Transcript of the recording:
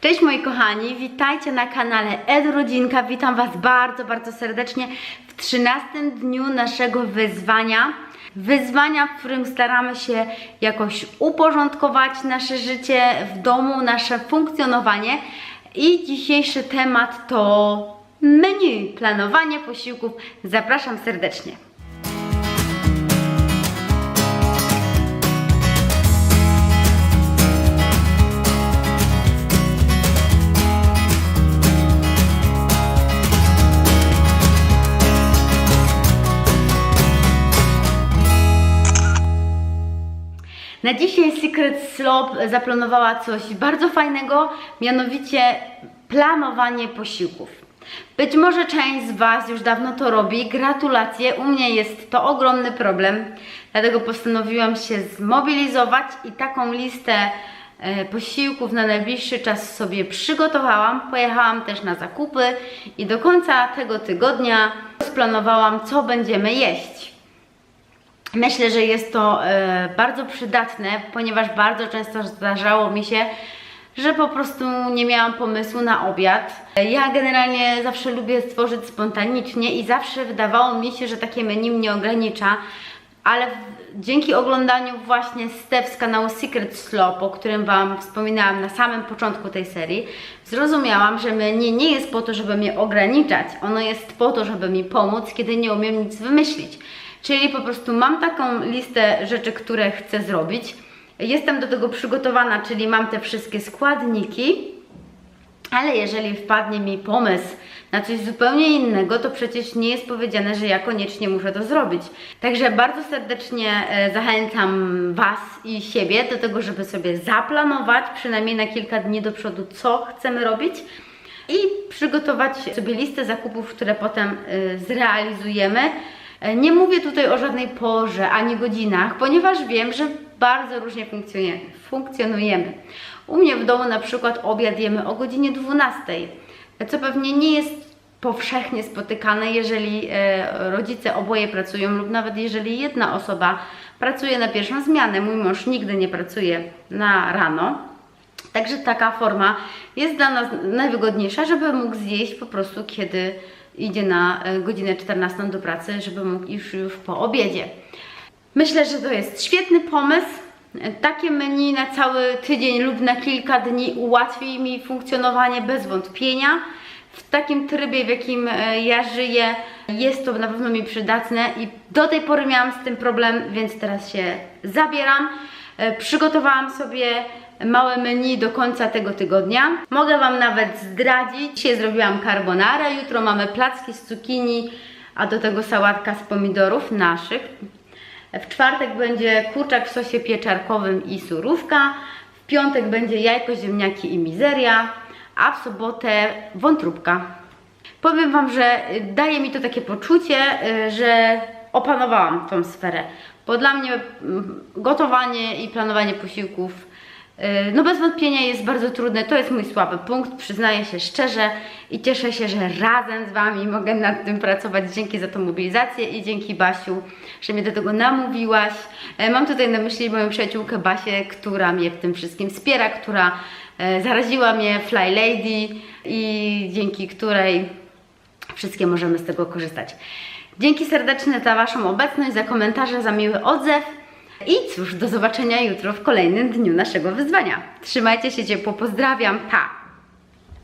Cześć moi kochani, witajcie na kanale Edrodzinka. Witam Was bardzo, bardzo serdecznie w 13 dniu naszego wyzwania. Wyzwania, w którym staramy się jakoś uporządkować nasze życie w domu, nasze funkcjonowanie. I dzisiejszy temat to menu, planowanie posiłków. Zapraszam serdecznie. Na dzisiaj Secret Slope zaplanowała coś bardzo fajnego, mianowicie planowanie posiłków. Być może część z Was już dawno to robi. Gratulacje, u mnie jest to ogromny problem, dlatego postanowiłam się zmobilizować i taką listę e, posiłków na najbliższy czas sobie przygotowałam. Pojechałam też na zakupy i do końca tego tygodnia splanowałam, co będziemy jeść. Myślę, że jest to e, bardzo przydatne, ponieważ bardzo często zdarzało mi się, że po prostu nie miałam pomysłu na obiad. Ja generalnie zawsze lubię stworzyć spontanicznie i zawsze wydawało mi się, że takie menu mnie ogranicza, ale dzięki oglądaniu właśnie Steph z kanału Secret Slope, o którym Wam wspominałam na samym początku tej serii, zrozumiałam, że menu nie jest po to, żeby mnie ograniczać, ono jest po to, żeby mi pomóc, kiedy nie umiem nic wymyślić. Czyli po prostu mam taką listę rzeczy, które chcę zrobić. Jestem do tego przygotowana, czyli mam te wszystkie składniki, ale jeżeli wpadnie mi pomysł na coś zupełnie innego, to przecież nie jest powiedziane, że ja koniecznie muszę to zrobić. Także bardzo serdecznie e, zachęcam Was i siebie do tego, żeby sobie zaplanować przynajmniej na kilka dni do przodu, co chcemy robić i przygotować sobie listę zakupów, które potem e, zrealizujemy. E, Nie mówię tutaj o żadnej porze ani godzinach, ponieważ wiem, że bardzo różnie funkcjonujemy. U mnie w domu na przykład obiad jemy o godzinie 12, co pewnie nie jest powszechnie spotykane, jeżeli e, rodzice oboje pracują lub nawet jeżeli jedna osoba pracuje na pierwszą zmianę. Mój mąż nigdy nie pracuje na rano. Także taka forma jest dla nas najwygodniejsza, żeby mógł zjeść po prostu, kiedy idzie na e, godzinę 14 do pracy, żeby mógł już, już po obiedzie. Myślę, że to jest świetny pomysł. Takie menu na cały tydzień lub na kilka dni ułatwi mi funkcjonowanie bez wątpienia. W takim trybie, w jakim e, ja żyję, jest to na pewno mi przydatne i do tej pory miałam z tym problem, więc teraz się zabieram. E, Przygotowałam sobie małe menu do końca tego tygodnia. Mogę Wam nawet zdradzić. Dzisiaj zrobiłam carbonara, jutro mamy placki z cukinii, a do tego sałatka z pomidorów naszych. W czwartek będzie kurczak w sosie pieczarkowym i surówka. W piątek będzie jajko, ziemniaki i mizeria, a w sobotę wątróbka. Powiem Wam, że daje mi to takie poczucie, y, że opanowałam tą sferę, bo dla mnie mm, gotowanie i planowanie posiłków no bez wątpienia jest bardzo trudne, to jest mój słaby punkt, przyznaję się szczerze i cieszę się, że razem z Wami mogę nad tym pracować. Dzięki za tą mobilizację i dzięki Basiu, że mnie do tego namówiłaś. E, Mam tutaj na myśli moją przyjaciółkę Basię, która mnie w tym wszystkim wspiera, która e, zaraziła mnie Fly Lady i dzięki której wszystkie możemy z tego korzystać. Dzięki serdeczne za Waszą obecność, za komentarze, za miły odzew. I cóż, do zobaczenia jutro w kolejnym dniu naszego wyzwania. Trzymajcie się ciepło, pozdrawiam, pa!